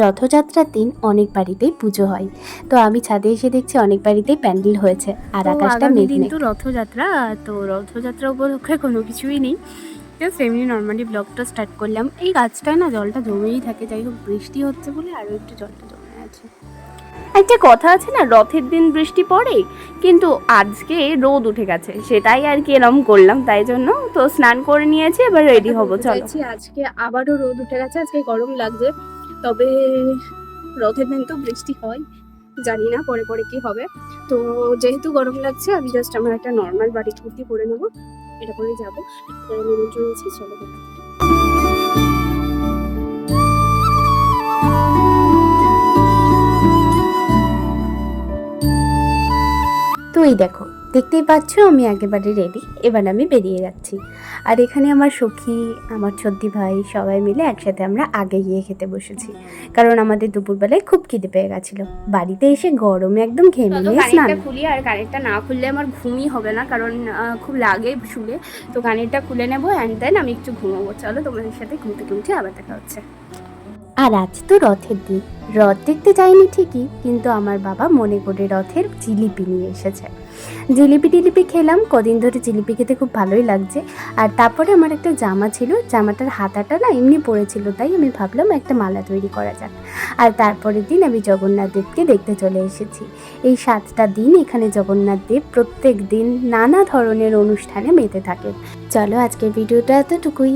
রথযাত্রার দিন অনেক বাড়িতেই পুজো হয়। তো আমি ছাদে এসে দেখছি অনেক বাড়িতেই প্যান্ডেল হয়েছে আর আকাশটা মেঘ দিন তো রথযাত্রা তো রথযাত্রা উপলক্ষে কোনো কিছুই নেই। জাস্ট এমনি নর্মালি ব্লগটা স্টার্ট করলাম। এই গাছটায় না জলটা জমেই থাকে যাই হোক বৃষ্টি হচ্ছে বলে আরও একটু জলটা জমে আছে। একটা কথা আছে না রথের দিন বৃষ্টি পড়ে কিন্তু আজকে রোদ উঠে গেছে। সেটাই আর কি এরম করলাম তাই জন্য তো স্নান করে নিয়েছি এবার রেডি হব চলো। চাইছি আজকে আবারও রোদ উঠে গেছে আজকে গরম লাগছে। তবে রথের দিন তো বৃষ্টি হয়, জানি না পরে পরে কি হবে। তো যেহেতু গরম লাগছে, আমি জাস্ট আমার একটা নর্মাল বাড়ি কুর্তি পরে নেব, এটা পরে যাব। নিমন্ত্রণ আছে চলো তো এই দেখো দেখতেই পাচ্ছ আমি একেবারে রেডি এবার আমি বেরিয়ে যাচ্ছি। আর এখানে আমার সখী আমার ছদ্দি ভাই সবাই মিলে একসাথে আমরা আগে গিয়ে খেতে বসেছি। কারণ আমাদের দুপুরবেলায় খুব খিদে পেয়ে গেছিল। বাড়িতে এসে গরমে একদম ঘেমে নিয়ে স্নান। খুলি আর কানেরটা না খুললে আমার ঘুমই হবে না কারণ খুব লাগে শুলে। তো কানেরটা খুলে নেব অ্যান্ড দেন আমি একটু ঘুমাবো। চলো তোমাদের সাথে ঘুমতে ঘুমতে আবার দেখা হচ্ছে। আর আজ তো রথের দিন। রথ দেখতে যাইনি ঠিকই, কিন্তু আমার বাবা মনে করে রথের জিলিপি নিয়ে এসেছে। জিলিপি টিলিপি খেলাম, কদিন ধরে জিলিপি খেতে খুব ভালোই লাগছে। আর তারপরে আমার একটা জামা ছিল, জামাটার হাতাটা না এমনি পড়েছিল, তাই আমি ভাবলাম একটা মালা তৈরি করা যাক। আর তারপরের দিন আমি জগন্নাথ দেবকে দেখতে চলে এসেছি। এই সাতটা দিন এখানে জগন্নাথ দেব প্রত্যেক দিন নানা ধরনের অনুষ্ঠানে মেতে থাকেন। চলো আজকের ভিডিওটা এতটুকুই।